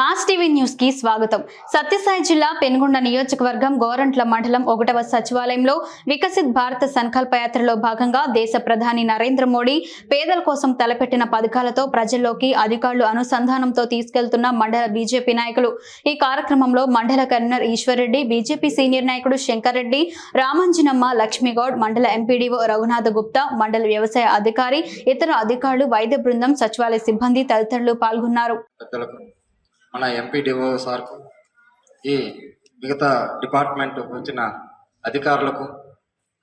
Mass TV న్యూస్కి స్వాగతం. సత్యసాయి జిల్లా పెనుగొండ నియోజకవర్గం గోరంట్ల మండలం ఒకటవ సచివాలయంలో వికసిత్ భారత సంకల్ప యాత్రలో భాగంగా దేశ ప్రధాని నరేంద్ర మోడీ పేదల కోసం తలపెట్టిన పథకాలతో ప్రజల్లోకి అధికారులు అనుసంధానంతో తీసుకెళ్తున్న మండల బీజేపీ నాయకులు. ఈ కార్యక్రమంలో మండల కన్వీనర్ ఈశ్వర్రెడ్డి బీజేపీ సీనియర్ నాయకుడు శంకర్ రెడ్డి రామంజనమ్మ లక్ష్మీగౌడ్ మండల ఎంపీడీఓ రఘునాథ గుప్తా మండల వ్యవసాయ అధికారి ఇతర అధికారులు వైద్య బృందం సచివాలయ సిబ్బంది తదితరులు పాల్గొన్నారు. మన ఎంపీడీఓ సార్కు ఈ మిగతా డిపార్ట్మెంట్ వచ్చిన అధికారులకు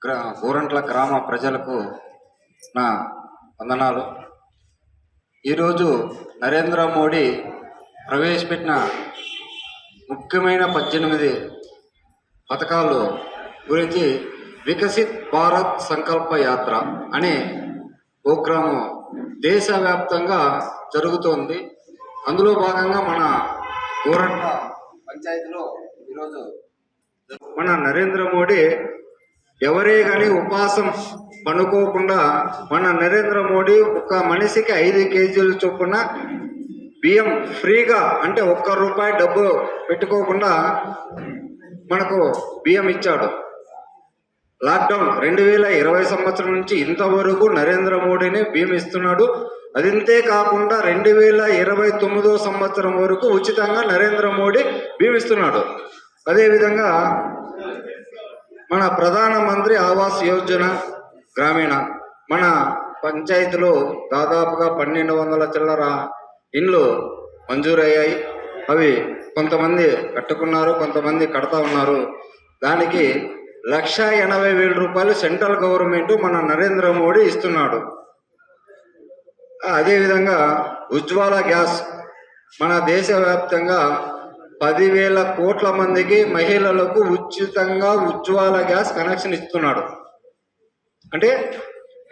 గ్రా గోరంట్ల గ్రామ ప్రజలకు నా వందనాలు. ఈరోజు నరేంద్ర మోడీ ప్రవేశపెట్టిన ముఖ్యమైన పద్దెనిమిది పథకాలు గురించి వికసిత్ భారత్ సంకల్ప యాత్ర అనే ప్రోగ్రాము దేశవ్యాప్తంగా జరుగుతోంది. అందులో భాగంగా మన గోరంట పంచాయతీలో ఈరోజు మన నరేంద్ర మోడీ ఎవరే కానీ ఉపవాసం పనుకోకుండా మన నరేంద్ర మోడీ ఒక మనిషికి ఐదు కేజీలు చొప్పున బియ్యం ఫ్రీగా అంటే ఒక్క రూపాయి డబ్బు పెట్టుకోకుండా మనకు బియ్యం ఇచ్చాడు. లాక్డౌన్ రెండు వేల ఇరవై సంవత్సరం నుంచి ఇంతవరకు నరేంద్ర మోడీని బియ్యం ఇస్తున్నాడు. అదింతే కాకుండా రెండు వేల ఇరవై తొమ్మిదో సంవత్సరం వరకు ఉచితంగా నరేంద్ర మోడీ బియ్యం అదేవిధంగా మన ప్రధానమంత్రి ఆవాస్ యోజన గ్రామీణ మన పంచాయతీలో దాదాపుగా పన్నెండు వందల చిల్లర ఇండ్లు మంజూరయ్యాయి. అవి కొంతమంది కట్టుకున్నారు కొంతమంది కడతా ఉన్నారు. దానికి లక్ష ఎనభై వేల రూపాయలు సెంట్రల్ గవర్నమెంట్ మన నరేంద్ర మోడీ ఇస్తున్నాడు. అదేవిధంగా ఉజ్వాల గ్యాస్ మన దేశవ్యాప్తంగా పదివేల కోట్ల మందికి మహిళలకు ఉచితంగా ఉజ్వాల గ్యాస్ కనెక్షన్ ఇస్తున్నాడు. అంటే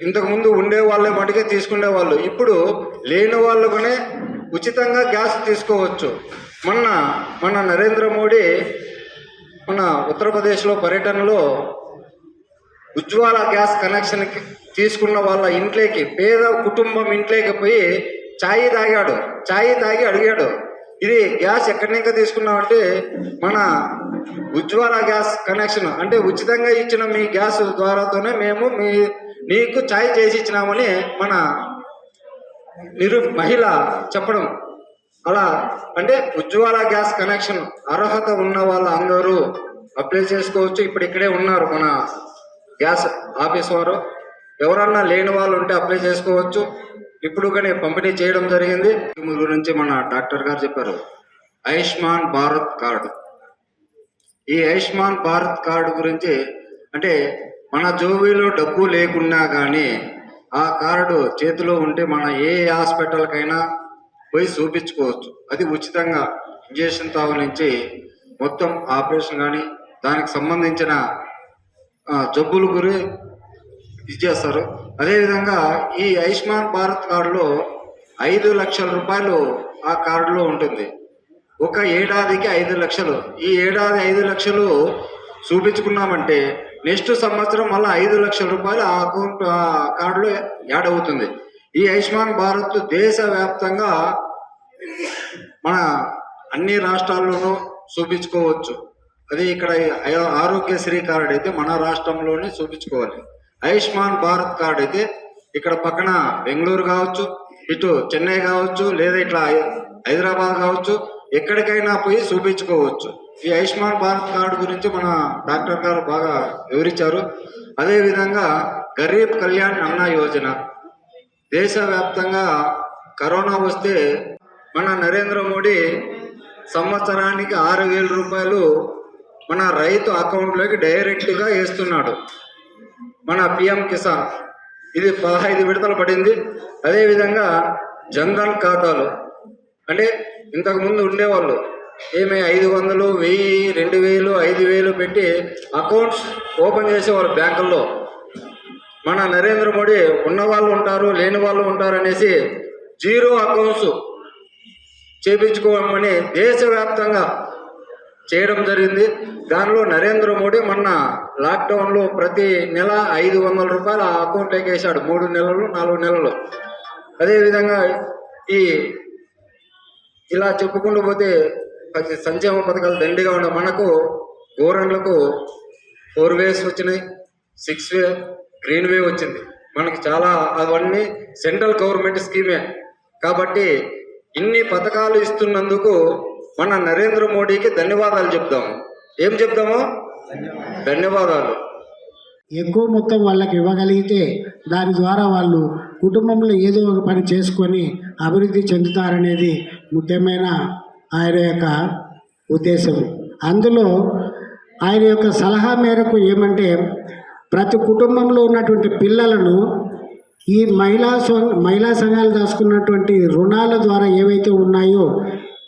ఇంతకుముందు ఉండే వాళ్ళే మటుకే తీసుకునే వాళ్ళు. ఇప్పుడు లేని వాళ్ళకునే ఉచితంగా గ్యాస్ తీసుకోవచ్చు. మొన్న మన నరేంద్ర మోడీ మన ఉత్తరప్రదేశ్లో పర్యటనలో ఉజ్వాల గ్యాస్ కనెక్షన్కి తీసుకున్న వాళ్ళ ఇంట్లోకి పేద కుటుంబం ఇంట్లోకి పోయి ఛాయ్ తాగాడు. ఛాయ్ తాగి అడిగాడు ఇది గ్యాస్ ఎక్కడి నుంచి తీసుకున్నామంటే మన ఉజ్వల గ్యాస్ కనెక్షన్. అంటే ఉచితంగా ఇచ్చిన మీ గ్యాస్ ద్వారాతోనే మేము మీ నీకు ఛాయ్ చేసి ఇచ్చినామని మన నిరు మహిళ చెప్పడం. అలా అంటే ఉజ్వాల గ్యాస్ కనెక్షన్ అర్హత ఉన్న వాళ్ళ అందరూ అప్లై చేసుకోవచ్చు. ఇప్పుడు ఇక్కడే ఉన్నారు మన గ్యాస్ ఆఫీస్ వారు. ఎవరన్నా లేని వాళ్ళు ఉంటే అప్లై చేసుకోవచ్చు. ఇప్పుడు కానీ పంపిణీ చేయడం జరిగింది. గురించి మన డాక్టర్ గారు చెప్పారు ఆయుష్మాన్ భారత్ కార్డు. ఈ ఆయుష్మాన్ భారత్ కార్డు గురించి అంటే మన జోబీలో డబ్బు లేకున్నా కానీ ఆ కార్డు చేతిలో ఉంటే మన ఏ హాస్పిటల్కైనా పోయి చూపించుకోవచ్చు. అది ఉచితంగా ఇంజక్షన్ తావు నుంచి మొత్తం ఆపరేషన్ కానీ దానికి సంబంధించిన జబ్బులు జబ్బుల గురి ఇచ్చేస్తారు అదేవిధంగా ఈ ఆయుష్మాన్ భారత్ కార్డులో ఐదు లక్షల రూపాయలు ఆ కార్డులో ఉంటుంది. ఒక ఏడాదికి ఐదు లక్షలు. ఈ ఏడాది ఐదు లక్షలు చూపించుకున్నామంటే నెక్స్ట్ సంవత్సరం మళ్ళీ ఐదు లక్షల రూపాయలు ఆ అకౌంట్ ఆ కార్డులో యాడ్ అవుతుంది. ఈ ఆయుష్మాన్ భారత్ దేశవ్యాప్తంగా మన అన్ని రాష్ట్రాల్లోనూ చూపించుకోవచ్చు. అది ఇక్కడ ఆరోగ్యశ్రీ కార్డు అయితే మన రాష్ట్రంలోనే చూపించుకోవాలి. ఆయుష్మాన్ భారత్ కార్డు అయితే ఇక్కడ పక్కన బెంగళూరు కావచ్చు ఇటు చెన్నై కావచ్చు లేదా ఇట్లా హై- హైదరాబాద్ కావచ్చు ఎక్కడికైనా పోయి చూపించుకోవచ్చు. ఈ ఆయుష్మాన్ భారత్ కార్డు గురించి మన డాక్టర్ గారు బాగా వివరించారు. అదేవిధంగా గరీబ్ కళ్యాణ్ అన్న యోజన. దేశవ్యాప్తంగా కరోనా వస్తే మన నరేంద్ర మోడీ సంవత్సరానికి ఆరు వేల రూపాయలు మన రైతు అకౌంట్లోకి డైరెక్ట్గా వేస్తున్నాడు. మన పిఎం కిసాన్. ఇది పదహైదు విడతలు పడింది. అదేవిధంగా జన్ధన్ ఖాతాలు. అంటే ఇంతకుముందు ఉండేవాళ్ళు. ఏమి ఐదు వందలు వెయ్యి రెండు వేలు ఐదు వేలు పెట్టి అకౌంట్స్ ఓపెన్ చేసేవారు బ్యాంకుల్లో. మన నరేంద్ర మోడీ ఉన్నవాళ్ళు ఉంటారు లేని వాళ్ళు ఉంటారు అనేసి జీరో అకౌంట్స్ చేపించుకోమని దేశవ్యాప్తంగా చేయడం జరిగింది. దానిలో నరేంద్ర మోడీ మొన్న లాక్డౌన్లో ప్రతి నెల ఐదు వందల రూపాయలు ఆ అకౌంట్లోకి వేశాడు మూడు నెలలు నాలుగు నెలలు. అదేవిధంగా ఈ ఇలా చెప్పుకుంటూ పోతే ప్రతి సంక్షేమ పథకాలు దండిగా ఉన్న మనకు గోరండ్లకు ఫోర్ వేస్ వచ్చినాయి సిక్స్ వే గ్రీన్ వే వచ్చింది. మనకి చాలా అవన్నీ సెంట్రల్ గవర్నమెంట్ స్కీమే. కాబట్టి ఇన్ని పథకాలు ఇస్తున్నందుకు మన నరేంద్ర మోడీకి ధన్యవాదాలు చెప్దాము ఏం చెప్దాము? ధన్యవాదాలు. ఎక్కువ మొత్తం వాళ్ళకి ఇవ్వగలిగితే దాని ద్వారా వాళ్ళు కుటుంబంలో ఏదో ఒక పని చేసుకొని అభివృద్ధి చెందుతారనేది ముఖ్యమైన ఆయన యొక్క ఉద్దేశం. అందులో ఆయన యొక్క సలహా మేరకు ఏమంటే ప్రతి కుటుంబంలో ఉన్నటువంటి పిల్లలను ఈ మహిళా సం- మహిళా సంఘాలు దాచుకున్నటువంటి రుణాల ద్వారా ఏవైతే ఉన్నాయో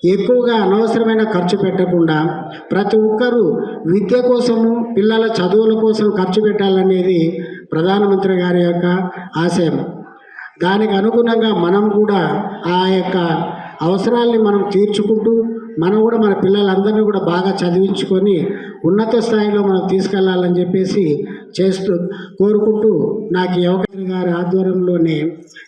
ఎక్కువగా అనవసరమైన ఖర్చు పెట్టకుండా ప్రతి ఒక్కరూ విద్య కోసము పిల్లల చదువుల కోసం ఖర్చు పెట్టాలనేది ప్రధానమంత్రి గారి యొక్క ఆశయం. దానికి అనుగుణంగా మనం కూడా ఆ యొక్క అవసరాల్ని మనం తీర్చుకుంటూ మనం కూడా మన పిల్లలందరినీ కూడా బాగా చదివించుకొని ఉన్నత స్థాయిలో మనం తీసుకెళ్ళాలని చెప్పేసి చేస్తూ కోరుకుంటూ నాకు ఈ గారి ఆధ్వర్యంలోనే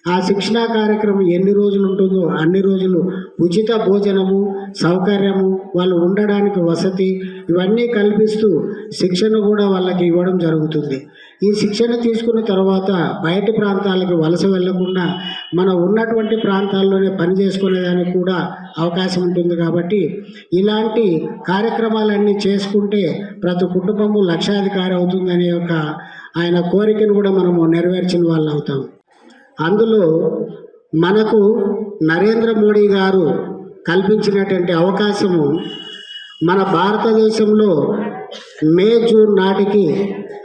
ఆ శిక్షణా కార్యక్రమం ఎన్ని రోజులు ఉంటుందో అన్ని రోజులు ఉచిత భోజనము సౌకర్యము వాళ్ళు ఉండడానికి వసతి ఇవన్నీ కల్పిస్తూ శిక్షణ కూడా వాళ్ళకి ఇవ్వడం జరుగుతుంది. ఈ శిక్షణ తీసుకున్న తర్వాత బయటి ప్రాంతాలకు వలస వెళ్ళకుండా మనం ఉన్నటువంటి ప్రాంతాల్లోనే పని చేసుకునేదానికి కూడా అవకాశం ఉంటుంది కాబట్టి ఇలాంటి కార్యక్రమాలన్నీ చేసుకుంటే ప్రతి కుటుంబము లక్షాధికారి అవుతుందనే ఒక ఆయన కోరికను కూడా మనము నెరవేర్చిన వాళ్ళు అవుతాం. అందులో మనకు నరేంద్ర మోడీ గారు కల్పించినటువంటి అవకాశము మన భారతదేశంలో మే జూన్ నాటికి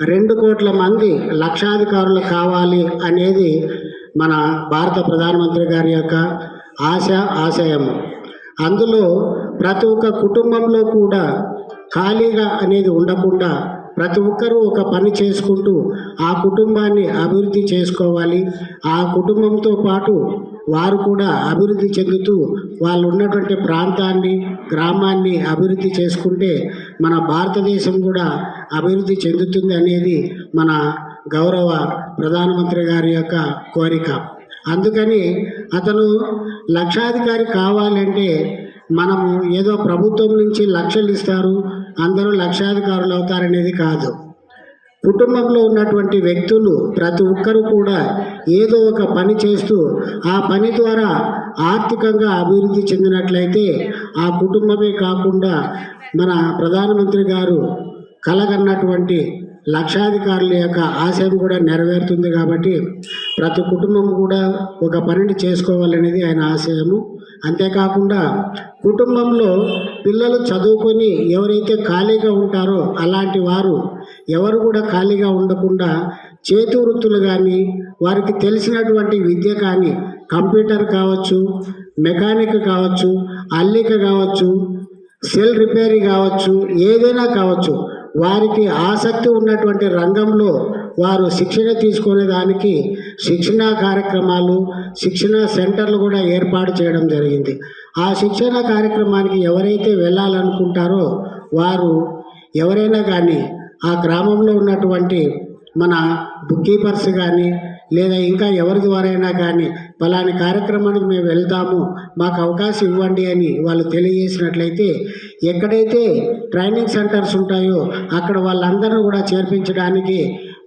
రెండు కోట్ల మంది లక్షాధికారులు కావాలి అనేది మన భారత ప్రధానమంత్రి గారి యొక్క ఆశ ఆశయం. అందులో ప్రతి ఒక్క కుటుంబంలో కూడా ఖాళీగా అనేది ఉండకుండా ప్రతి ఒక్కరూ ఒక పని చేసుకుంటూ ఆ కుటుంబాన్ని అభివృద్ధి చేసుకోవాలి. ఆ కుటుంబంతో పాటు వారు కూడా అభివృద్ధి చెందుతూ వాళ్ళు ఉన్నటువంటి ప్రాంతాన్ని గ్రామాన్ని అభివృద్ధి చేసుకుంటే మన భారతదేశం కూడా అభివృద్ధి చెందుతుంది అనేది మన గౌరవ ప్రధానమంత్రి గారి యొక్క కోరిక. అందుకని అతను లక్షాధికారి కావాలంటే మనము ఏదో ప్రభుత్వం నుంచి లక్షలు ఇస్తారు అందరూ లక్షాధికారులు అవుతారనేది కాదు. కుటుంబంలో ఉన్నటువంటి వ్యక్తులు ప్రతి ఒక్కరూ కూడా ఏదో ఒక పని చేస్తూ ఆ పని ద్వారా ఆర్థికంగా అభివృద్ధి చెందినట్లయితే ఆ కుటుంబమే కాకుండా మన ప్రధానమంత్రి గారు కలగన్నటువంటి లక్షాధికారుల యొక్క ఆశయం కూడా నెరవేరుతుంది కాబట్టి ప్రతి కుటుంబం కూడా ఒక పనిని చేసుకోవాలనేది ఆయన ఆశయము. అంతేకాకుండా కుటుంబంలో పిల్లలు చదువుకొని ఎవరైతే ఖాళీగా ఉంటారో అలాంటి వారు ఎవరు కూడా ఖాళీగా ఉండకుండా చేతి వృత్తులు కానీ వారికి తెలిసినటువంటి విద్య కానీ కంప్యూటర్ కావచ్చు మెకానిక్ కావచ్చు అల్లిక కావచ్చు సెల్ రిపేరీ కావచ్చు ఏదైనా కావచ్చు వారికి ఆసక్తి ఉన్నటువంటి రంగంలో వారు శిక్షణ తీసుకునే దానికి శిక్షణా కార్యక్రమాలు శిక్షణా సెంటర్లు కూడా ఏర్పాటు చేయడం జరిగింది. ఆ శిక్షణ కార్యక్రమానికి ఎవరైతే వెళ్ళాలనుకుంటారో వారు ఎవరైనా కానీ ఆ గ్రామంలో ఉన్నటువంటి మన బుక్ కీపర్స్ కానీ లేదా ఇంకా ఎవరి ద్వారైనా కానీ పలాని కార్యక్రమానికి మేము వెళ్తాము మాకు అవకాశం ఇవ్వండి అని వాళ్ళు తెలియజేసినట్లయితే ఎక్కడైతే ట్రైనింగ్ సెంటర్స్ ఉంటాయో అక్కడ వాళ్ళందరూ కూడా చేర్పించడానికి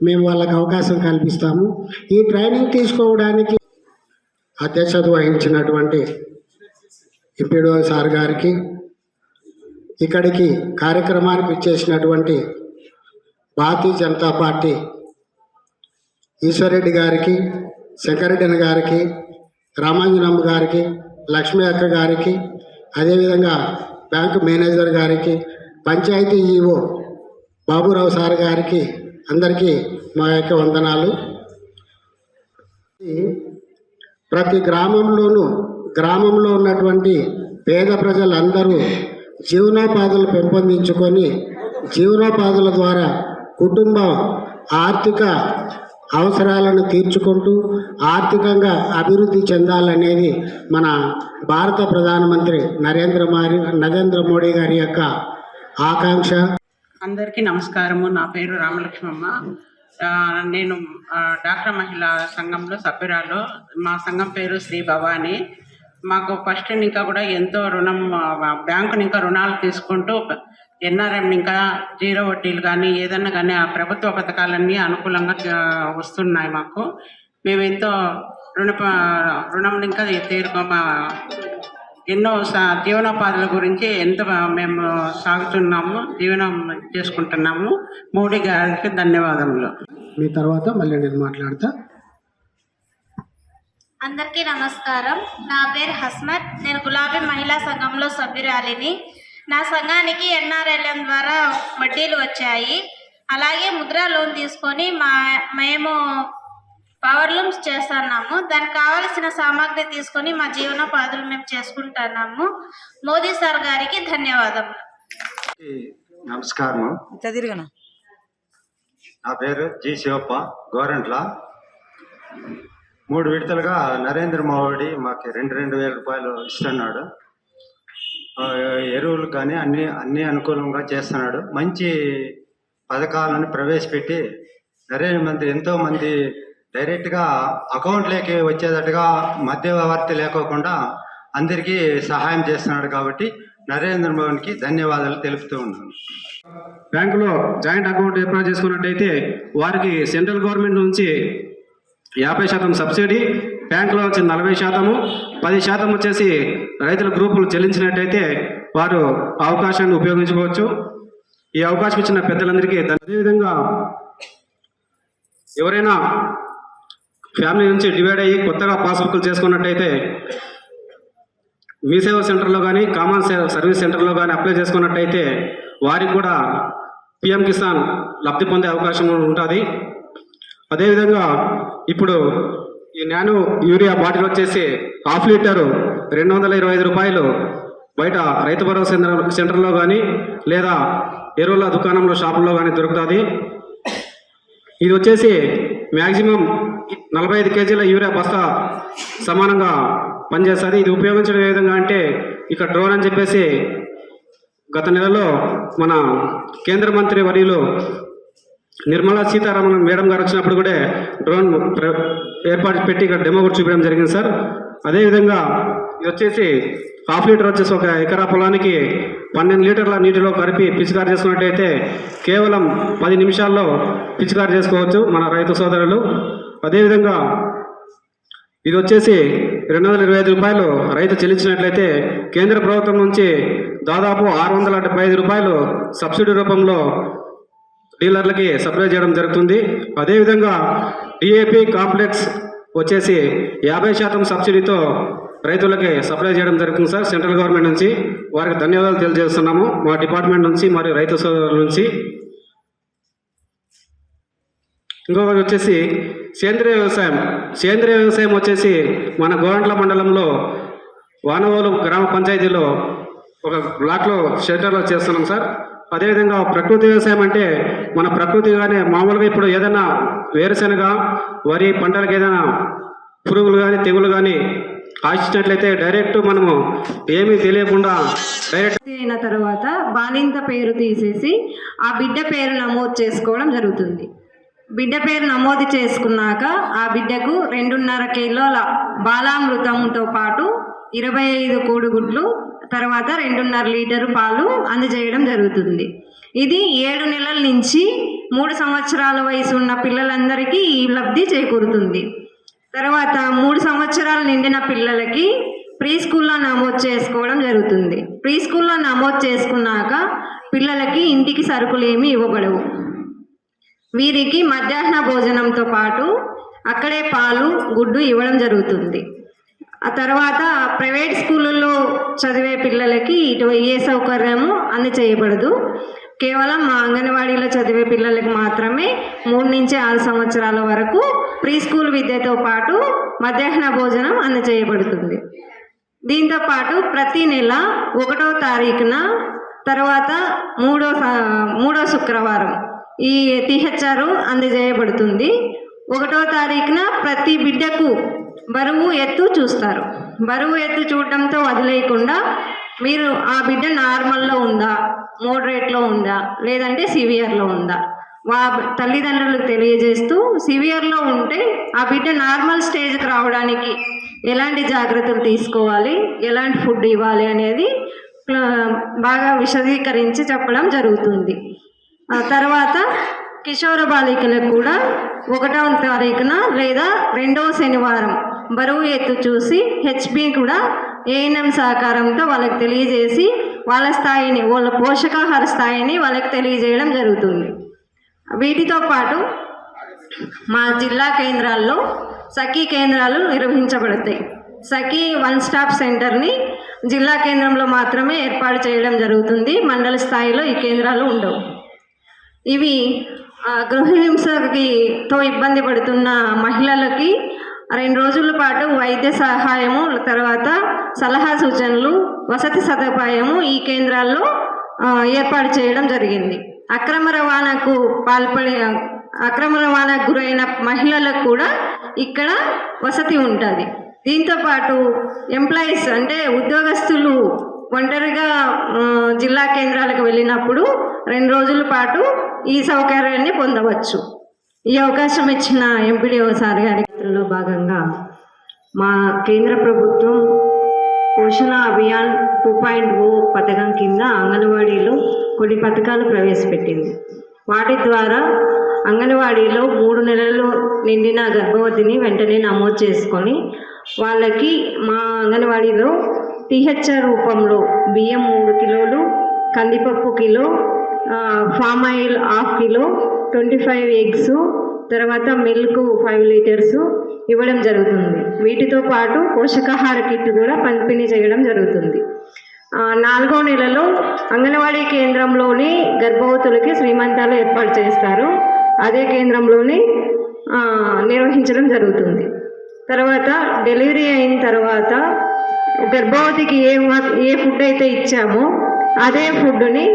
మేము వాళ్ళకి అవకాశం కల్పిస్తాము. ఈ ట్రైనింగ్ తీసుకోవడానికి అధ్యక్షత వహించినటువంటి ఇప్పిడో సార్ గారికి ఇక్కడికి కార్యక్రమానికి ఇచ్చేసినటువంటి భారతీయ జనతా పార్టీ ఈశ్వరెడ్డి గారికి శంకరెడ్డి గారికి రామాంజనమ్మ గారికి లక్ష్మీ అక్క గారికి అదేవిధంగా బ్యాంకు మేనేజర్ గారికి పంచాయతీ ఈఓ బాబురావు సార్ గారికి అందరికీ మా యొక్క వందనాలు. ప్రతి గ్రామంలోనూ గ్రామంలో ఉన్నటువంటి పేద ప్రజలందరూ జీవనోపాధులు పెంపొందించుకొని జీవనోపాధుల ద్వారా కుటుంబ ఆర్థిక అవసరాలను తీర్చుకుంటూ ఆర్థికంగా అభివృద్ధి చెందాలనేది మన భారత ప్రధానమంత్రి నరేంద్ర మోడీ నరేంద్ర మోడీ గారి యొక్క ఆకాంక్ష. అందరికీ నమస్కారము. నా పేరు రామలక్ష్మమ్మ. నేను డాక్టర్ మహిళా సంఘంలో సభ్యురాలు. మా సంఘం పేరు శ్రీ భవాని. మాకు ఫస్ట్ ఇంకా కూడా ఎంతో రుణం బ్యాంకుని ఇంకా రుణాలు తీసుకుంటూ ఎన్ఆర్ఎం ఇంకా జీరో వడ్డీలు కానీ ఏదన్నా కానీ ఆ ప్రభుత్వ పథకాలన్నీ అనుకూలంగా వస్తున్నాయి మాకు. మేము ఎంతో రుణ రుణం ఇంకా తీరుకో మా ఎన్నో సా- జీవనోపాధుల గురించి ఎంత మేము సాగుతున్నాము జీవనం చేసుకుంటున్నాము. మోడీ గారికి ధన్యవాదములు. మీ తర్వాత మళ్ళీ నేను మాట్లాడతా. అందరికీ నమస్కారం. నా పేరు హస్మత్. నేను గులాబీ మహిళా సంఘంలో సభ్యురాలిని. నా సంఘానికి ఎన్ఆర్ఎల్ఎం ద్వారా వడ్డీలు వచ్చాయి. అలాగే ముద్రా లోన్ తీసుకొని మా మేము పవర్ లూమ్స్ చేస్తున్నాము. దానికి కావలసిన సామాగ్రి తీసుకొని మా జీవనోపాధులు మేము చేసుకుంటున్నాము. మోదీ సార్ గారికి ధన్యవాదములు. నమస్కారం చదిరిగనా నా పేరు జి శివప్ప గోరంట్ల. మూడు విడతలుగా నరేంద్ర మోడీ మాకు రెండు రెండు వేల రూపాయలు ఇస్తున్నాడు. ఎరువులు కానీ అన్ని అన్ని అనుకూలంగా చేస్తున్నాడు. మంచి పథకాలను ప్రవేశపెట్టి నరేంద్ర మంత్రి ఎంతో మంది డైరెక్ట్గా అకౌంట్లోకి వచ్చేటట్టుగా మధ్యవర్తి లేకోకుండా అందరికీ సహాయం చేస్తున్నాడు కాబట్టి నరేంద్ర మోహన్కి ధన్యవాదాలు తెలుపుతూ ఉన్నాను. బ్యాంకులో జాయింట్ అకౌంట్ ఏర్పాటు చేసుకున్నట్టయితే వారికి సెంట్రల్ గవర్నమెంట్ నుంచి యాభై శాతం సబ్సిడీ బ్యాంకులో వచ్చి నలభై శాతము పది శాతం వచ్చేసి రైతుల గ్రూపులు చెల్లించినట్టయితే వారు అవకాశాన్ని ఉపయోగించుకోవచ్చు. ఈ అవకాశం ఇచ్చిన పెద్దలందరికీ అదేవిధంగా ఎవరైనా ఫ్యామిలీ నుంచి డివైడ్ అయ్యి కొత్తగా పాస్బుక్లు చేసుకున్నట్టయితే మీ సేవా సెంటర్లో కానీ కామన్ సర్వీస్ సెంటర్లో కానీ అప్లై చేసుకున్నట్టయితే వారికి కూడా పిఎం కిసాన్ లబ్ధి పొందే అవకాశం ఉంటుంది. అదేవిధంగా ఇప్పుడు ఈ నానో యూరియా బాటిల్ వచ్చేసి హాఫ్ లీటరు రెండు వందల ఇరవై ఐదు రూపాయలు. బయట రైతు భరోసా సెంటర్ సెంటర్లో కానీ లేదా ఎరువుల దుకాణంలో షాపుల్లో కానీ దొరుకుతుంది. ఇది వచ్చేసి మ్యాక్సిమం నలభై ఐదు కేజీల యూరియా బస్తా సమానంగా పనిచేస్తుంది. ఇది ఉపయోగించడం ఏ విధంగా అంటే ఇక డ్రోన్ అని చెప్పేసి గత నెలలో మన కేంద్ర మంత్రి వర్యులు నిర్మలా సీతారామన్ మేడం గారు వచ్చినప్పుడు కూడా డ్రోన్ ప్ర- ఏర్పాటు పెట్టి ఇక్కడ డెమో కూడా చూపించడం జరిగింది సార్. అదేవిధంగా ఇది వచ్చేసి హాఫ్ లీటర్ వచ్చేసి ఒక ఎకరా పొలానికి పన్నెండు లీటర్ల నీటిలో కలిపి పిచికారి చేసుకున్నట్టయితే కేవలం పది నిమిషాల్లో పిచికారి చేసుకోవచ్చు మన రైతు సోదరులు. అదేవిధంగా ఇది వచ్చేసి రెండు వందల ఇరవై ఐదు రూపాయలు రైతు చెల్లించినట్లయితే కేంద్ర ప్రభుత్వం నుంచి దాదాపు ఆరు వందల డెబ్బై ఐదు రూపాయలు సబ్సిడీ రూపంలో డీలర్లకి సప్లై చేయడం జరుగుతుంది. అదేవిధంగా డిఏపి కాంప్లెక్స్ వచ్చేసి యాభై శాతం సబ్సిడీతో రైతులకి సప్లై చేయడం జరుగుతుంది సార్. సెంట్రల్ గవర్నమెంట్ నుంచి వారికి ధన్యవాదాలు తెలియజేస్తున్నాము. మా డిపార్ట్మెంట్ నుంచి మరియు రైతు సోదరుల నుంచి. ఇంకొకటి వచ్చేసి సేంద్రియ వ్యవసాయం. సేంద్రియ వ్యవసాయం వచ్చేసి మన గోరంట్ల మండలంలో వానవోలు గ్రామ పంచాయతీలో ఒక బ్లాక్లో షెల్టర్లో చేస్తున్నాం సార్. అదేవిధంగా ప్రకృతి వ్యవసాయం అంటే మన ప్రకృతిగానే మామూలుగా ఇప్పుడు ఏదైనా వేరుశనగ వరి పంటలకు ఏదైనా పురుగులు కానీ తెగులు కానీ ఆశించినట్లయితే డైరెక్ట్ మనము ఏమీ తెలియకుండా డైరెక్ట్ అయిన తర్వాత బాలింత పేరు తీసేసి ఆ బిడ్డ పేరు నమోదు చేసుకోవడం జరుగుతుంది. బిడ్డ పేరు నమోదు చేసుకున్నాక ఆ బిడ్డకు రెండున్నర కిలోల బాలామృతంతో పాటు ఇరవై ఐదు కోడిగుడ్లు తర్వాత రెండున్నర లీటరు పాలు అందజేయడం జరుగుతుంది. ఇది ఏడు నెలల నుంచి మూడు సంవత్సరాల వయసు ఉన్న పిల్లలందరికీ ఈ లబ్ధి చేకూరుతుంది. తర్వాత మూడు సంవత్సరాలు నిండిన పిల్లలకి ప్రీ స్కూల్లో నమోదు చేసుకోవడం జరుగుతుంది. ప్రీ స్కూల్లో నమోదు చేసుకున్నాక పిల్లలకి ఇంటికి సరుకులు ఏమీ ఇవ్వబడవు. వీరికి మధ్యాహ్న భోజనంతో పాటు అక్కడే పాలు గుడ్డు ఇవ్వడం జరుగుతుంది. ఆ తర్వాత ప్రైవేట్ స్కూళ్ళల్లో చదివే పిల్లలకి ఇటు ఏ సౌకర్యము అందచేయబడదు. కేవలం మా అంగన్వాడీలో చదివే పిల్లలకు మాత్రమే మూడు నుంచి ఆరు సంవత్సరాల వరకు ప్రీ స్కూల్ విద్యతో పాటు మధ్యాహ్న భోజనం అందచేయబడుతుంది దీంతో పాటు ప్రతి నెల ఒకటో తారీఖున తర్వాత మూడో మూడో శుక్రవారం ఈ టీహెచ్ఆర్ అందజేయబడుతుంది. ఒకటో తారీఖున ప్రతి బిడ్డకు బరువు ఎత్తు చూస్తారు. బరువు ఎత్తు చూడటంతో వదిలేయకుండా మీరు ఆ బిడ్డ నార్మల్లో ఉందా? మోడరేట్లో ఉందా? లేదంటే సివియర్లో ఉందా? వా తల్లిదండ్రులకు తెలియజేస్తూ సివియర్లో ఉంటే ఆ బిడ్డ నార్మల్ స్టేజ్కి రావడానికి ఎలాంటి జాగ్రత్తలు తీసుకోవాలి? ఎలాంటి ఫుడ్ ఇవ్వాలి అనేది బాగా విశదీకరించి చెప్పడం జరుగుతుంది. ఆ తర్వాత కిషోర బాలికలకు కూడా ఒకటవ తారీఖున లేదా రెండవ శనివారం బరువు ఎత్తు చూసి హెచ్బి కూడా ఏఎన్ఎం సహకారంతో వాళ్ళకి తెలియజేసి వాళ్ళ స్థాయిని వాళ్ళ పోషకాహార స్థాయిని వాళ్ళకి తెలియజేయడం జరుగుతుంది. వీటితో పాటు మా జిల్లా కేంద్రాల్లో సఖీ కేంద్రాలు నిర్వహించబడతాయి. సఖీ వన్ స్టాప్ సెంటర్ని జిల్లా కేంద్రంలో మాత్రమే ఏర్పాటు చేయడం జరుగుతుంది. మండల స్థాయిలో ఈ కేంద్రాలు ఉండవు. ఇవి గృహహింసకి తో ఇబ్బంది పడుతున్న మహిళలకి రెండు రోజుల పాటు వైద్య సహాయము తర్వాత సలహా సూచనలు వసతి సదుపాయము ఈ కేంద్రాల్లో ఏర్పాటు చేయడం జరిగింది. అక్రమ రవాణాకు పాల్పడే అక్రమ రవాణాకు గురైన మహిళలకు కూడా ఇక్కడ వసతి ఉంటుంది. దీంతో పాటు ఎంప్లాయీస్ అంటే ఉద్యోగస్తులు ఒంటరిగా జిల్లా కేంద్రాలకు వెళ్ళినప్పుడు రెండు రోజుల పాటు ఈ సౌకర్యాన్ని పొందవచ్చు. ఈ అవకాశం ఇచ్చిన ఎంపీడీఓ సార్ గారిలో భాగంగా మా కేంద్ర ప్రభుత్వం పోషణ అభియాన్ టూ పాయింట్ ఓ పథకం కింద అంగన్వాడీలో కొన్ని పథకాలు ప్రవేశపెట్టింది. వాటి ద్వారా అంగన్వాడీలో మూడు నెలలు నిండిన గర్భవతిని వెంటనే నమోదు చేసుకొని వాళ్ళకి మా అంగన్వాడీలో టీహెచ్ఆర్ రూపంలో బియ్యం మూడు కిలోలు కందిపప్పు kilo palm oil half kilo twenty five eggs తర్వాత మిల్క్ ఫైవ్ లీటర్స్ ఇవ్వడం జరుగుతుంది. వీటితో పాటు పోషకాహార కిట్ కూడా పంపిణీ చేయడం జరుగుతుంది. నాలుగో నెలలో అంగన్వాడీ కేంద్రంలోని గర్భవతులకి శ్రీమంతాలు ఏర్పాటు చేస్తారు. అదే కేంద్రంలోని నిర్వహించడం జరుగుతుంది. తర్వాత డెలివరీ అయిన తర్వాత గర్భవతికి ఏ ఏ ఫుడ్ అయితే ఇచ్చామో అదే ఫుడ్ని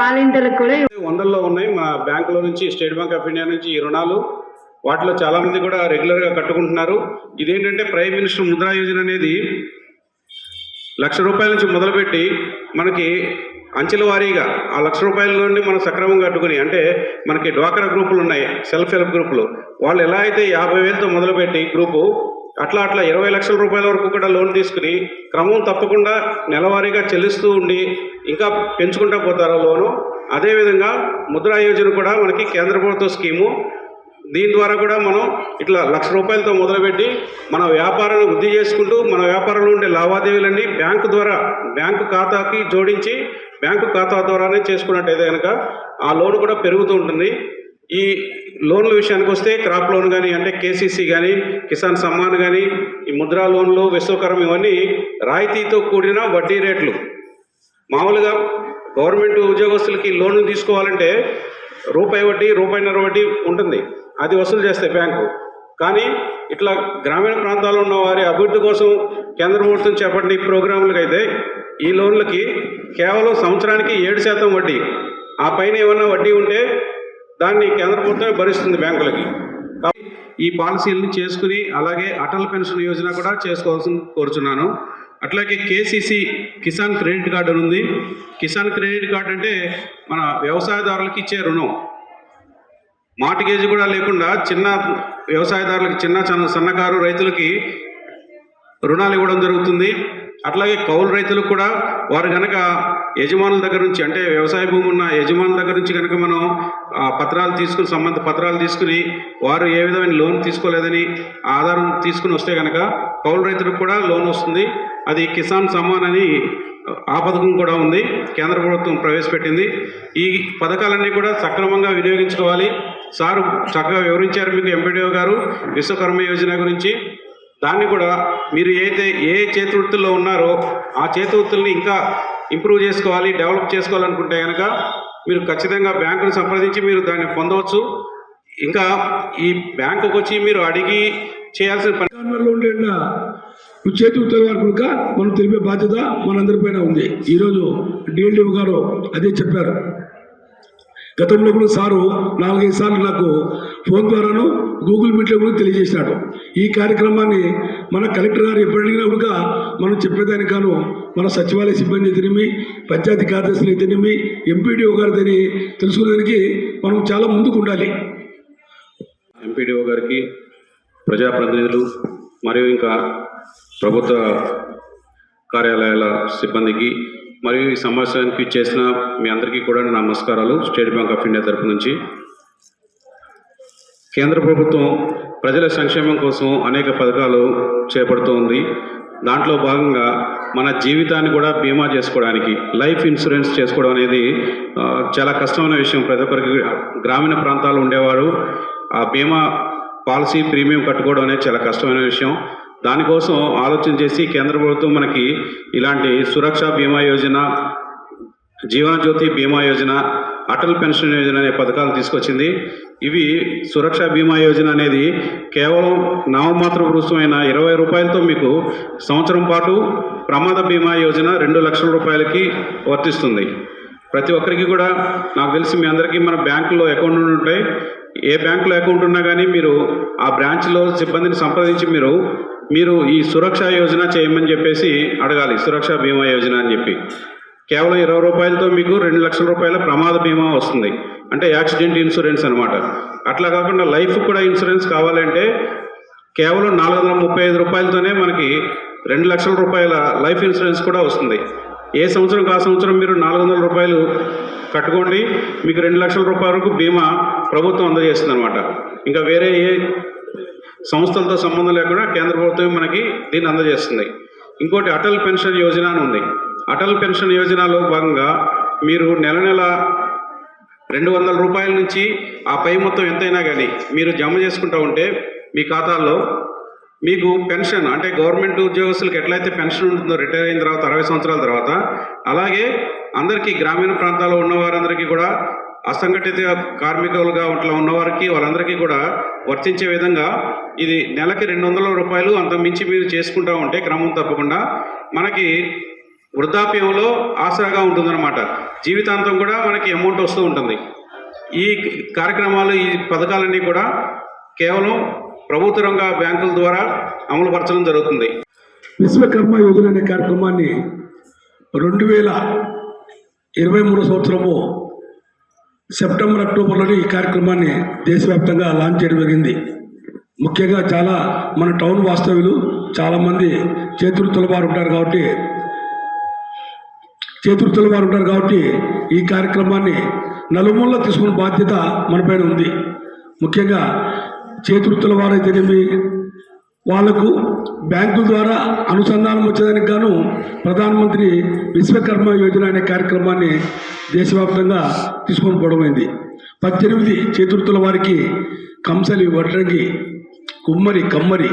బాలింతలకు కూడా వందల్లో ఉన్నాయి. మా బ్యాంకులో నుంచి స్టేట్ బ్యాంక్ ఆఫ్ ఇండియా నుంచి ఈ రుణాలు. వాటిలో చాలామంది కూడా రెగ్యులర్గా కట్టుకుంటున్నారు. ఇదేంటంటే ప్రైమ్ మినిస్టర్ ముద్రా యోజన అనేది లక్ష రూపాయల నుంచి మొదలుపెట్టి మనకి అంచెల వారీగా ఆ లక్ష రూపాయల నుండి మనం సక్రమంగా కట్టుకుని అంటే మనకి డ్వాక్రా గ్రూపులు ఉన్నాయి సెల్ఫ్ హెల్ప్ గ్రూపులు. వాళ్ళు ఎలా అయితే యాభై వేలతో మొదలుపెట్టి గ్రూపు అట్లా అట్లా ఇరవై లక్షల రూపాయల వరకు కూడా లోన్ తీసుకుని క్రమం తప్పకుండా నెలవారీగా చెల్లిస్తూ ఉండి ఇంకా పెంచుకుంటూ పోతారు లోను? అదేవిధంగా ముద్రా యోజన కూడా మనకి కేంద్ర ప్రభుత్వ స్కీము. దీని ద్వారా కూడా మనం ఇట్లా లక్ష రూపాయలతో మొదలుపెట్టి మన వ్యాపారాన్ని వృద్ధి చేసుకుంటూ మన వ్యాపారంలో ఉండే లావాదేవీలన్నీ బ్యాంకు ద్వారా బ్యాంకు ఖాతాకి జోడించి బ్యాంకు ఖాతా ద్వారానే చేసుకున్నట్టయితే కనుక ఆ లోన్ కూడా పెరుగుతూ ఉంటుంది. ఈ లోన్ల విషయానికి వస్తే క్రాప్ లోన్ కానీ అంటే కేసీసీ కానీ కిసాన్ సమ్మాన్ కానీ ఈ ముద్రా లోన్లు విశ్వకరం ఇవన్నీ రాయితీతో కూడిన వడ్డీ రేట్లు. మామూలుగా గవర్నమెంట్ ఉద్యోగస్తులకి లోన్లు తీసుకోవాలంటే రూపాయి వడ్డీ రూపాయిన్నర వడ్డీ ఉంటుంది. అది వసూలు చేస్తాయి బ్యాంకు. కానీ ఇట్లా గ్రామీణ ప్రాంతాల్లో ఉన్న వారి అభివృద్ధి కోసం కేంద్ర ప్రభుత్వం చేపట్టిన ఈ ప్రోగ్రాంలకు అయితే ఈ లోన్లకి కేవలం సంవత్సరానికి ఏడు శాతం వడ్డీ. ఆ పైన ఏమన్నా వడ్డీ ఉంటే దాన్ని కేంద్ర ప్రభుత్వమే భరిస్తుంది బ్యాంకులకి. ఈ పాలసీలను చేసుకుని అలాగే అటల్ పెన్షన్ యోజన కూడా చేసుకోవాల్సింది కోరుచున్నాను. అట్లాగే కేసీసీ కిసాన్ క్రెడిట్ కార్డు అని ఉంది. కిసాన్ క్రెడిట్ కార్డు అంటే మన వ్యవసాయదారులకు ఇచ్చే రుణం. మార్టిగేజ్ కూడా లేకుండా చిన్న వ్యవసాయదారులకు చిన్న చిన్న సన్నకారు రైతులకి రుణాలు ఇవ్వడం జరుగుతుంది. అట్లాగే కౌలు రైతులకు కూడా వారు కనుక యజమానుల దగ్గర నుంచి అంటే వ్యవసాయ భూమి ఉన్న యజమానుల దగ్గర నుంచి కనుక మనం పత్రాలు తీసుకుని సంబంధ పత్రాలు తీసుకుని వారు ఏ విధమైన లోన్ తీసుకోలేదని ఆధారం తీసుకుని వస్తే కనుక కౌలు రైతులకు కూడా లోన్ వస్తుంది. అది కిసాన్ సమ్మాన్ అని ఆ పథకం కూడా ఉంది. కేంద్ర ప్రభుత్వం ప్రవేశపెట్టింది. ఈ పథకాలన్నీ కూడా సక్రమంగా వినియోగించుకోవాలి. సారు చక్కగా వివరించారు మీకు ఎంపీడీఓ గారు. విశ్వకర్మ యోజన గురించి దాన్ని కూడా మీరు ఏదైతే ఏ చేతివృత్తుల్లో ఉన్నారో ఆ చేతివృత్తుల్ని ఇంకా ఇంప్రూవ్ చేసుకోవాలి డెవలప్ చేసుకోవాలనుకుంటే కనుక మీరు ఖచ్చితంగా బ్యాంకును సంప్రదించి మీరు దాన్ని పొందవచ్చు. ఇంకా ఈ బ్యాంకుకు వచ్చి మీరు అడిగి చేయాల్సిన పని తెలంగాణలో ఉండే చేతి మనం తెలిపే బాధ్యత మనందరిపైన ఉంది. ఈరోజు డిఎల్డిఓ గారు అదే చెప్పారు. గతంలో కూడా సారు నాలుగైదు సార్లు నాకు ఫోన్ ద్వారాను గూగుల్ మీట్లో కూడా తెలియజేశాడు. ఈ కార్యక్రమాన్ని మన కలెక్టర్ గారు ఎప్పుడు కూడా మనం చెప్పేదానికి మన సచివాలయ సిబ్బంది అయితేనేమి పంచాయతీ కార్యదర్శులు అయితేనేమి ఎంపీడీఓ గారిని తెలుసుకునేదానికి మనం చాలా ముందుకు ఉండాలి ఎంపీడీఓ గారికి ప్రజాప్రతినిధులు మరియు ఇంకా ప్రభుత్వ కార్యాలయాల సిబ్బందికి మరియు ఈ సమావేశానికి చేసిన మీ అందరికీ కూడా నమస్కారాలు. స్టేట్ బ్యాంక్ ఆఫ్ ఇండియా తరపు నుంచి కేంద్ర ప్రభుత్వం ప్రజల సంక్షేమం కోసం అనేక పథకాలు చేపడుతోంది. దాంట్లో భాగంగా మన జీవితాన్ని కూడా బీమా చేసుకోవడానికి లైఫ్ ఇన్సూరెన్స్ చేసుకోవడం అనేది చాలా కష్టమైన విషయం. ప్రతి ఒక్కరికి గ్రామీణ ప్రాంతాల్లో ఉండేవారు ఆ బీమా పాలసీ ప్రీమియం కట్టుకోవడం అనేది చాలా కష్టమైన విషయం. దానికోసం ఆలోచన చేసి కేంద్ర ప్రభుత్వం మనకి ఇలాంటి సురక్ష బీమా యోజన జీవనజ్యోతి బీమా యోజన అటల్ పెన్షన్ యోజన అనే పథకాలు తీసుకొచ్చింది. ఇవి సురక్ష బీమా యోజన అనేది కేవలం నామమాత్ర వృత్సమైన ఇరవై రూపాయలతో మీకు సంవత్సరం పాటు ప్రమాద బీమా యోజన రెండు లక్షల రూపాయలకి వర్తిస్తుంది. ప్రతి ఒక్కరికి కూడా నాకు తెలిసి మీ అందరికీ మన బ్యాంకులో అకౌంట్ ఉంటాయి. ఏ బ్యాంకులో అకౌంట్ ఉన్నా కానీ మీరు ఆ బ్రాంచ్లో సిబ్బందిని సంప్రదించి మీరు మీరు ఈ సురక్ష యోజన చేయమని చెప్పేసి అడగాలి. సురక్ష బీమా యోజన అని చెప్పి. కేవలం ఇరవై రూపాయలతో మీకు రెండు లక్షల రూపాయల ప్రమాద బీమా వస్తుంది. అంటే యాక్సిడెంట్ ఇన్సూరెన్స్ అనమాట అట్లా కాకుండా లైఫ్ కూడా ఇన్సూరెన్స్ కావాలంటే కేవలం నాలుగు వందల ముప్పై ఐదు రూపాయలతోనే మనకి రెండు లక్షల రూపాయల లైఫ్ ఇన్సూరెన్స్ కూడా వస్తుంది. ఏ సంవత్సరం ఆ సంవత్సరం మీరు నాలుగు వందల రూపాయలు కట్టుకోండి. మీకు రెండు లక్షల రూపాయల వరకు బీమా ప్రభుత్వం అందజేస్తుంది అనమాట ఇంకా వేరే ఏ సంస్థలతో సంబంధం లేకుండా కేంద్ర ప్రభుత్వం మనకి దీన్ని అందజేస్తుంది. ఇంకోటి అటల్ పెన్షన్ యోజన అని ఉంది. అటల్ పెన్షన్ యోజనలో భాగంగా మీరు నెల నెల రెండు వందల రూపాయల నుంచి ఆ పై మొత్తం ఎంతైనా కానీ మీరు జమ చేసుకుంటూ ఉంటే మీ ఖాతాల్లో మీకు పెన్షన్ అంటే గవర్నమెంట్ ఉద్యోగస్తులకు ఎట్లయితే పెన్షన్ ఉంటుందో రిటైర్ అయిన తర్వాత అరవై సంవత్సరాల తర్వాత అలాగే అందరికీ గ్రామీణ ప్రాంతాల్లో ఉన్న వారందరికీ కూడా అసంఘటిత కార్మికులుగా ఇట్లా ఉన్నవారికి వాళ్ళందరికీ కూడా వర్తించే విధంగా ఇది నెలకి రెండు వందల రూపాయలు అంత మించి మీరు చేసుకుంటా ఉంటే క్రమం తప్పకుండా మనకి వృద్ధాప్యంలో ఆసరాగా ఉంటుందన్నమాట. జీవితాంతం కూడా మనకి అమౌంట్ వస్తూ ఉంటుంది. ఈ కార్యక్రమాలు ఈ పథకాలన్నీ కూడా కేవలం ప్రభుత్వ రంగ బ్యాంకుల ద్వారా అమలుపరచడం జరుగుతుంది. విశ్వకర్మ యోజన అనే కార్యక్రమాన్ని రెండు వేల ఇరవై మూడో సంవత్సరము సెప్టెంబర్ అక్టోబర్లోనే ఈ కార్యక్రమాన్ని దేశవ్యాప్తంగా లాంచ్ చేయడం జరిగింది. ముఖ్యంగా చాలా మన టౌన్ వాస్తవ్యులు చాలామంది చేతులు వారు ఉంటారు కాబట్టి చేతుర్తుల వారు ఉంటారు కాబట్టి ఈ కార్యక్రమాన్ని నలుమూలలో తీసుకున్న బాధ్యత మనపైన ఉంది. ముఖ్యంగా చేతుర్తుల వారైతేనేమి వాళ్ళకు బ్యాంకుల ద్వారా అనుసంధానం వచ్చేదానికి గాను ప్రధానమంత్రి విశ్వకర్మ యోజన అనే కార్యక్రమాన్ని దేశవ్యాప్తంగా తీసుకొని పోవడమైంది పద్దెనిమిది చేతుర్తుల వారికి కంసలి వడ్రంగి కుమ్మరి కమ్మరి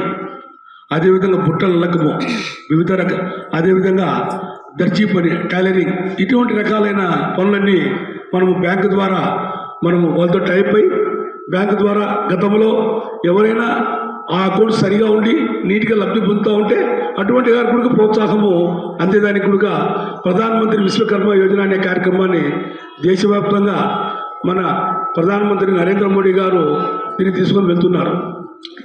అదేవిధంగా బుట్టల లగ్గము వివిధ రక అదేవిధంగా దర్జీ పని టైలరింగ్ ఇటువంటి రకాలైన పనులన్నీ మనము బ్యాంకు ద్వారా మనము వాళ్ళతో టైప్ అయి బ్యాంకు ద్వారా గతంలో ఎవరైనా ఆ అకౌంట్ సరిగా ఉండి నీట్గా లబ్ధి పొందుతూ ఉంటే అటువంటి వారికి కూడా ప్రోత్సాహము అందేదానికి కూడా ప్రధానమంత్రి విశ్వకర్మ యోజన అనే కార్యక్రమాన్ని దేశవ్యాప్తంగా మన ప్రధానమంత్రి నరేంద్ర మోడీ గారు దీన్ని తీసుకొని వెళ్తున్నారు.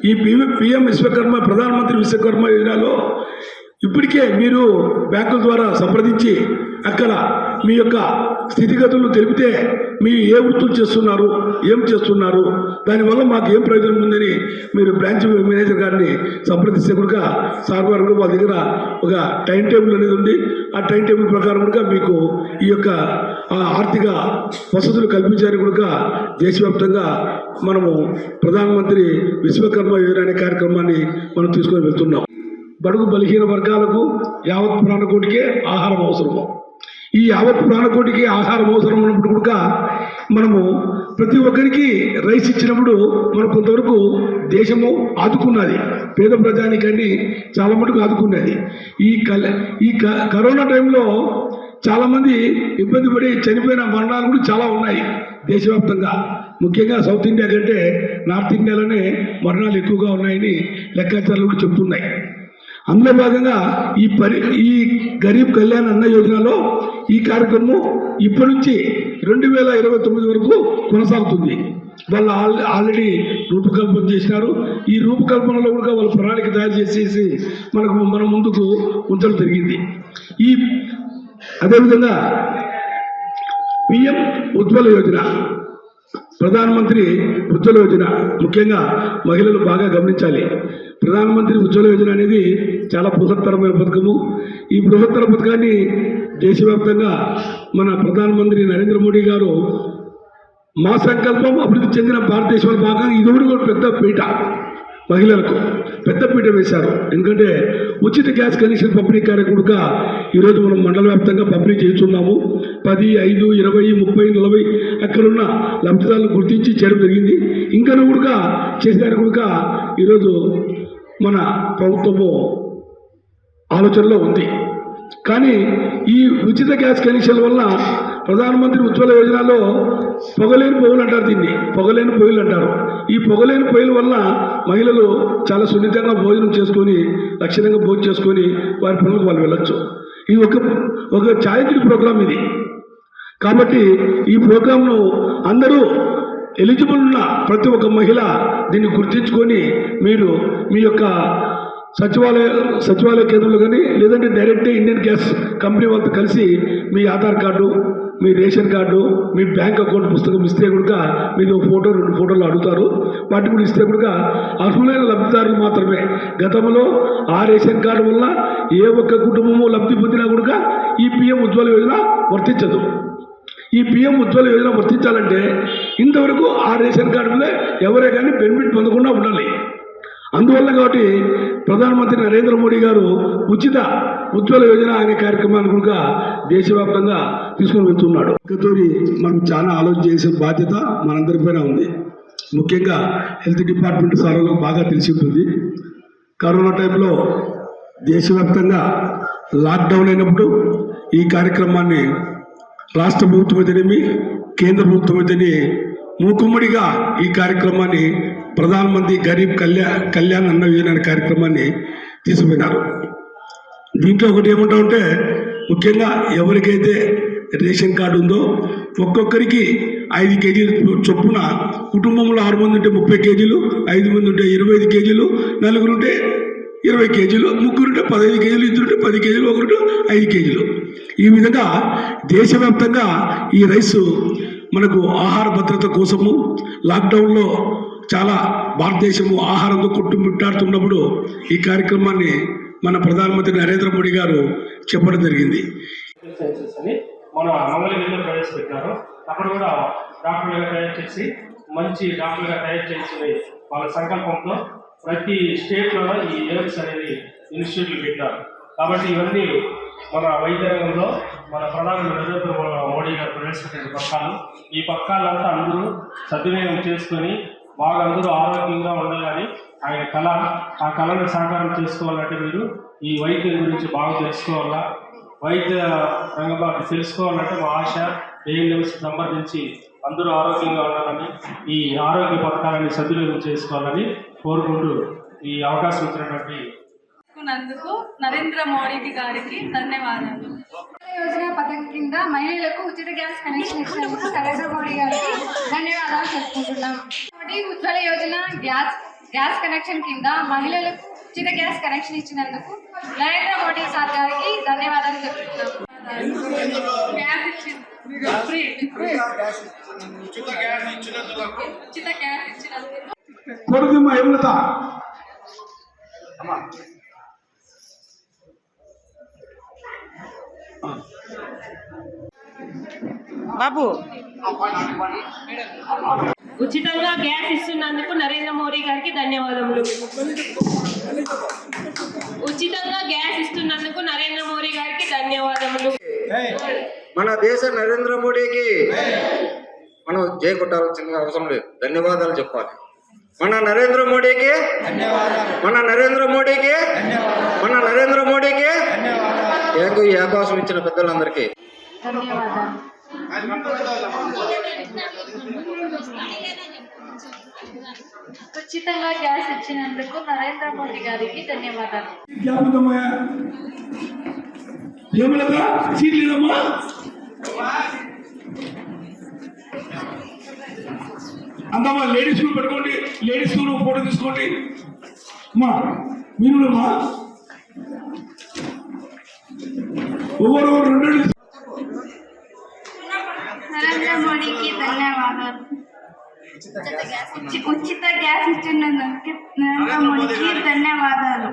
ఈ పివి పిఎం విశ్వకర్మ ప్రధానమంత్రి విశ్వకర్మ యోజనలో ఇప్పటికే మీరు బ్యాంకుల ద్వారా సంప్రదించి అక్కడ మీ యొక్క స్థితిగతులు తెలిపితే మీ ఏ వృత్తులు చేస్తున్నారు ఏం చేస్తున్నారు దానివల్ల మాకు ఏం ప్రయోజనం ఉందని మీరు బ్రాంచ్ మేనేజర్ గారిని సంప్రదిస్తే కనుక సార్ గారు కూడా వాళ్ళ దగ్గర ఒక టైం టేబుల్ అనేది ఉంది. ఆ టైం టేబుల్ ప్రకారం కూడా మీకు ఈ యొక్క ఆర్థిక వసతులు కల్పించారు కనుక దేశవ్యాప్తంగా మనము ప్రధానమంత్రి విశ్వకర్మ యోజన అనే కార్యక్రమాన్ని మనం తీసుకొని వెళ్తున్నాం. బడుగు బలహీన వర్గాలకు యావత్ ప్రాణకోటికే ఆహారం అవసరము ఈ యావత్ ప్రాణకోటికి ఆహారం అవసరం ఉన్నప్పుడు కూడా మనము ప్రతి ఒక్కరికి రైస్ ఇచ్చినప్పుడు మనం కొంతవరకు దేశము ఆదుకున్నది. పేద ప్రజానికండి చాలా మటుకు ఆదుకున్నది. ఈ కల ఈ క- కరోనా టైంలో చాలామంది ఇబ్బంది పడి చనిపోయిన మరణాలు కూడా చాలా ఉన్నాయి దేశవ్యాప్తంగా. ముఖ్యంగా సౌత్ ఇండియా కంటే నార్త్ ఇండియాలోనే మరణాలు ఎక్కువగా ఉన్నాయని లెక్కాచారాలు కూడా చెబుతున్నాయి అందులో భాగంగా ఈ పరి ఈ గరీబ్ కళ్యాణ్ అన్న యోజనలో ఈ కార్యక్రమం ఇప్పటి నుంచి రెండు వేల ఇరవై తొమ్మిది వరకు కొనసాగుతుంది. వాళ్ళు ఆల్ ఆల్రెడీ రూపకల్పన చేసినారు. ఈ రూపకల్పనలో కూడా వాళ్ళు ప్రణాళిక తయారు చేసేసి మనకు మన ముందుకు ఉంచడం జరిగింది. ఈ అదేవిధంగా పిఎం ఉజ్వల యోజన ప్రధానమంత్రి ఉజ్వల యోజన ముఖ్యంగా మహిళలు బాగా గమనించాలి. ప్రధానమంత్రి ఉజ్వల యోజన అనేది చాలా బృహత్తరమైన పథకము. ఈ బృహత్తర పథకాన్ని దేశవ్యాప్తంగా మన ప్రధానమంత్రి నరేంద్ర మోడీ గారు మా సంకల్పం అభివృద్ధి చెందిన భారతదేశంలో భాగంగా ఇది కూడా పెద్ద పీట మహిళలకు పెద్ద పీట వేశారు. ఎందుకంటే ఉచిత గ్యాస్ కనెక్షన్ పంపిణీ కార్యక్రమంగా ఈరోజు మనం మండల వ్యాప్తంగా పంపిణీ చేస్తున్నాము. పది ఐదు ఇరవై ముప్పై నలభై అక్కడున్న లబ్ధిదారులను గుర్తించి చేయడం జరిగింది. ఇంకా కూడా చేసేదానికి కూడా ఈరోజు మన ప్రభుత్వము ఆలోచనలో ఉంది. కానీ ఈ ఉచిత గ్యాస్ కనెక్షన్ వల్ల ప్రధానమంత్రి ఉజ్వల యోజనలో పొగలేని పొగలు అంటారు దీన్ని. పొగలేని పొయ్యిలు అంటారు. ఈ పొగలేని పొయ్యిల వల్ల మహిళలు చాలా సున్నితంగా భోజనం చేసుకొని లక్షణంగా భోజనం చేసుకొని వారి పనులకు వాళ్ళు వెళ్ళొచ్చు. ఇది ఒక ఒక ఛారిటీ ప్రోగ్రాం ఇది. కాబట్టి ఈ ప్రోగ్రాంను అందరూ ఎలిజిబుల్ ఉన్న ప్రతి ఒక్క మహిళ దీన్ని గుర్తించుకొని మీరు మీ యొక్క సచివాలయ సచివాలయ కేంద్రంలో కానీ లేదంటే డైరెక్ట్గా ఇండియన్ గ్యాస్ కంపెనీ వాళ్ళతో కలిసి మీ ఆధార్ కార్డు మీ రేషన్ కార్డు మీ బ్యాంక్ అకౌంట్ పుస్తకం ఇస్తే కనుక మీరు ఫోటో రెండు ఫోటోలు అడుగుతారు. వాటి కూడా ఇస్తే కనుక అర్హులైన లబ్ధిదారులు మాత్రమే. గతంలో ఆ రేషన్ కార్డు వల్ల ఏ ఒక్క కుటుంబము లబ్ధి పొందినా కూడా ఈ పిఎం ఉజ్వల యోజన వర్తించదు. ఈ పిఎం ఉజ్వల యోజన వర్తించాలంటే ఇంతవరకు ఆ రేషన్ కార్డు మీద ఎవరే కానీ బెనిఫిట్ పొందకుండా ఉండాలి. అందువల్ల కాబట్టి ప్రధానమంత్రి నరేంద్ర మోడీ గారు ఉచిత ఉజ్వల యోజన అనే కార్యక్రమాన్ని కూడా దేశవ్యాప్తంగా తీసుకొని వెళ్తున్నాడు. ఇంకతోటి మనం చాలా ఆలోచన చేసే బాధ్యత మనందరిపైన ఉంది. ముఖ్యంగా హెల్త్ డిపార్ట్మెంట్ సార్లకు బాగా తెలిసి ఉంటుంది. కరోనా టైంలో దేశవ్యాప్తంగా లాక్డౌన్ అయినప్పుడు ఈ కార్యక్రమాన్ని రాష్ట్ర ప్రభుత్వం అయితేనేమి కేంద్ర ప్రభుత్వం అయితేనే మూకుమ్మడిగా ఈ కార్యక్రమాన్ని ప్రధానమంత్రి గరీబ్ కళ్యాణ్ కళ్యాణ్ అన్న యోజన అనే కార్యక్రమాన్ని తీసుకుపోయినారు. దీంట్లో ఒకటి ఏమంటామంటే ముఖ్యంగా ఎవరికైతే రేషన్ కార్డు ఉందో ఒక్కొక్కరికి ఐదు కేజీలు చొప్పున కుటుంబంలో ఆరు మంది ఉంటే ముప్పై కేజీలు ఐదు మంది ఉంటే ఇరవై ఐదు కేజీలు నలుగురు ఉంటే ఇరవై కేజీలు ముగ్గురు ఉంటే పదహైదు కేజీలు ఇద్దరు ఉంటే పది కేజీలు ఒకరు ఐదు కేజీలు. ఈ విధంగా దేశవ్యాప్తంగా ఈ రైసు మనకు ఆహార భద్రత కోసము లాక్డౌన్లో చాలా భారతదేశము ఆహారంతో కొట్టుమిట్టాడుతున్నప్పుడు ఈ కార్యక్రమాన్ని మన ప్రధానమంత్రి నరేంద్ర మోడీ గారు చెప్పడం జరిగింది. మన మంగళగిరిలో ప్రవేశపెట్టారు. అక్కడ కూడా డాక్టర్లుగా తయారు చేసి మంచి డాక్టర్లుగా తయారు చేసి వాళ్ళ సంకల్పంతో ప్రతి స్టేట్లో ఈ ఎయిమ్స్ అనేది ఇన్స్టిట్యూట్లు పెట్టారు. కాబట్టి ఇవన్నీ మన వైద్య రంగంలో మన ప్రధాని నరేంద్ర మోడీ గారు ప్రవేశపెట్టిన పథకాలు. ఈ పథకాలంతా అందరూ సద్వినియోగం చేసుకొని బాగా అందరూ ఆరోగ్యంగా ఉండాలని ఆయన కళ. ఆ కళను సాకారం చేసుకోవాలంటే మీరు ఈ వైద్యం గురించి బాగా తెలుసుకోవాలా? వైద్య రంగంలో తెలుసుకోవాలంటే మా ఆశ ఏఎన్ఎంస్ సంబంధించి అందరూ ఆరోగ్యంగా ఉండాలని ఈ ఆరోగ్య పథకాలని సద్వినియోగం చేసుకోవాలని కోరుకుంటూ ఈ అవకాశం ఇచ్చినటువంటి నందుకు నరేంద్ర మోడీ గారికి ధన్యవాదాలు. యోజన పథకం కింద మహిళలకు ఉచిత గ్యాస్ కనెక్షన్ ఇచ్చినందుకు నరేంద్ర మోడీ గారికి ధన్యవాదాలు చెప్పుకుంటున్నాం. Modi Ujjwala Yojana gas gas connection కింద మహిళలకు ఉచిత గ్యాస్ కనెక్షన్ ఇచ్చినందుకు నరేంద్ర మోడీ సార్ గారికి ధన్యవాదాలు చెప్పుకుంటున్నాం. గ్యాస్ ఇచ్చింది ఫ్రీ ఉచిత గ్యాస్ ఇచ్చినందుకు. బాబు. ఉచితంగా గ్యాస్ ఇస్తున్నందుకు నరేంద్ర మోడీ గారికి ధన్యవాదములు. ఉచితంగా గ్యాస్ ఇస్తున్నందుకు నరేంద్ర మోడీ గారికి ధన్యవాదములు. మన దేశ నరేంద్ర మోడీకి మనం జై కొట్టాల్సిన అవసరం లేదు. ధన్యవాదాలు చెప్పాలి. మన నరేంద్ర మోడీకి మన నరేంద్ర మోడీకి మన నరేంద్ర మోడీకి ఈ అవకాశం ఇచ్చిన పెద్దలందరికీ. ఉచితంగా గ్యాస్ ఇచ్చినందుకు నరేంద్ర మోడీ గారికి ధన్యవాదాలు. అందమ్మా లేడీస్ పెట్టుకోండి. లేడీస్ ఫోటో తీసుకోండి. అమ్మా మీరు ఒవ్వరు రెండు నరేంద్ర మోడీకి ధన్యవాదాలు ఉచి- ఉచిత గ్యాస్ ఇచ్చినందుకు నరేంద్ర మోడీకి ధన్యవాదాలు